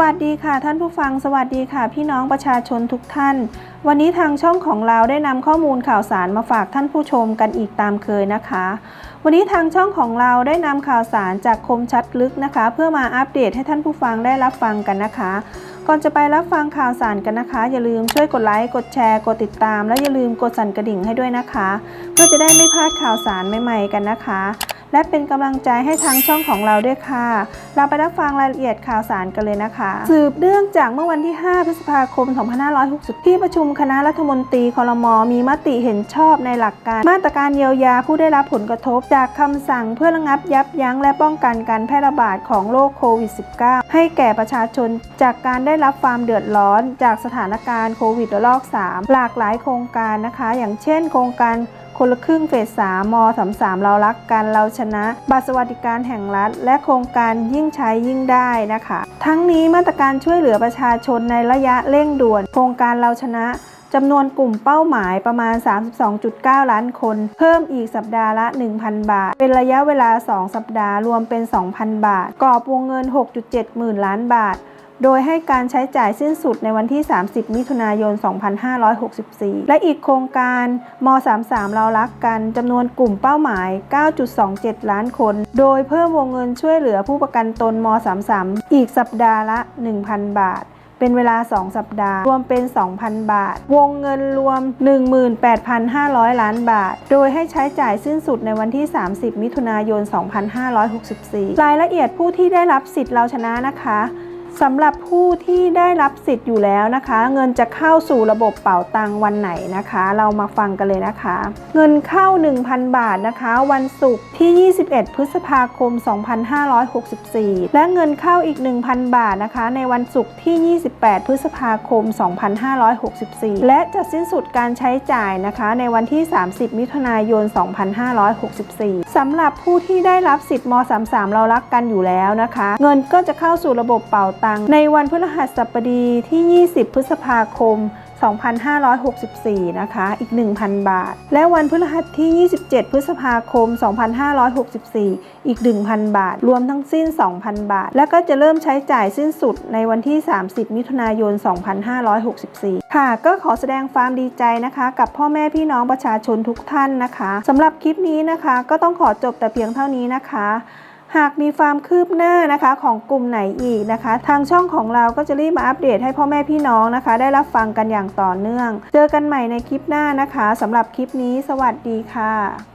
วัสดีค่ะท่านผู้ฟังสวัสดีค่ะ พี่น้องประชาชนทุกท่าน วันนี้ทางช่องของเราได้นำข้อมูลข่าวสารมาฝากท่านผู้ชมกันอีกตามเคยนะคะ วันนี้ทางช่องของเราได้นำข่าวสารจากคมชัดลึกนะคะ เพื่อมาอัปเดตให้ท่านผู้ฟังได้รับฟังกันนะคะ ก่อนจะไปรับฟังข่าวสารกันนะคะ อย่าลืมช่วยกดไลค์กดแชร์กดติดตาม และอย่าลืมกดสั่นกระดิ่งให้ด้วยนะคะ เพื่อจะได้ไม่พลาดข่าวสารใหม่ๆกันนะคะ และเป็นกำลังใจให้ทางช่องของเราด้วยค่ะ เราไปรับฟังรายละเอียดข่าวสารกันเลยนะคะ สืบเนื่องจากเมื่อวันที่ 5 พฤษภาคม 2560 ที่ประชุมคณะรัฐมนตรีคอรมอมีมติเห็นชอบในหลักการ มาตรการเยียวยาผู้ได้รับผลกระทบ จากคำสั่งเพื่อระงับยับยั้งและป้องกันการแพร่ระบาดของโรคโควิด -19 ให้แก่ประชาชนจากการได้รับความเดือดร้อน จากสถานการณ์โควิดระลอก 3 หลากหลายโครงการนะคะ อย่างเช่น โครงการ คนละครึ่งเฟส3ม33 เรารักกันเราชนะ บัตรสวัสดิการแห่งรัฐ และโครงการยิ่งใช้ยิ่งได้นะคะ ทั้งนี้มาตรการช่วยเหลือประชาชนในระยะเร่งด่วน โครงการเราชนะจำนวนกลุ่มเป้าหมายประมาณ 32.9 ล้านคน เพิ่มอีกสัปดาห์ละ 1,000 บาท เป็นระยะเวลา 2 สัปดาห์รวมเป็น 2,000 บาทกรอบวงเงิน 6.7 หมื่นล้านบาท โดยให้การใช้จ่ายสิ้นสุดในวันที่ 30 มิถุนายน 2564 และอีกโครงการม 33 เรารักกันจำนวนกลุ่มเป้าหมาย 9.27 ล้านคน โดยเพิ่มวงเงินช่วยเหลือผู้ประกันตนม 33 อีกสัปดาห์ละ 1,000 บาทเป็นเวลา 2 สัปดาห์ รวมเป็น 2,000 บาท วงเงินรวม 18,500 ล้านบาท โดยให้ใช้จ่ายสิ้นสุดในวันที่ 30 มิถุนายน 2564 รายละเอียดผู้ที่ได้รับสิทธิ์เราชนะนะคะ สำหรับผู้ที่ได้รับสิทธิ์อยู่แล้วนะคะ เงินจะเข้าสู่ระบบเป๋าตังวันไหนนะคะ เรามาฟังกันเลยนะคะ เงินเข้า 1,000 บาทนะคะ วันศุกร์ที่ 21 พฤษภาคม 2564 และเงินเข้าอีก 1,000 บาทนะคะ ในวันศุกร์ที่ 28 พฤษภาคม 2564 และจะสิ้นสุดการใช้จ่ายนะคะ ในวันที่ 30 มิถุนายน 2564 สำหรับผู้ที่ได้รับสิทธิ์ม 33 เรารักกันอยู่แล้วนะคะ เงินก็จะเข้าสู่ระบบเป๋าตังในวันพฤหัสบดีที่ 20 พฤษภาคม 2564 นะคะ อีก 1,000 บาท และวันพฤหัสที่ 27 พฤษภาคม 2564 อีก 1,000 บาท รวมทั้งสิ้น 2,000 บาท และก็จะเริ่มใช้จ่ายสิ้นสุดในวันที่ 30 มิถุนายน 2564 ค่ะ ก็ขอแสดงความดีใจนะคะ กับพ่อแม่พี่น้องประชาชนทุกท่านนะคะสำหรับคลิปนี้นะคะ ก็ต้องขอจบแต่เพียงเท่านี้นะคะ หากมีความคืบหน้านะคะของกลุ่มไหนอีกนะคะ ทางช่องของเราก็จะรีบมาอัปเดตให้พ่อแม่พี่น้องนะคะ ได้รับฟังกันอย่างต่อเนื่อง เจอกันใหม่ในคลิปหน้านะคะสำหรับคลิปนี้ สวัสดีค่ะ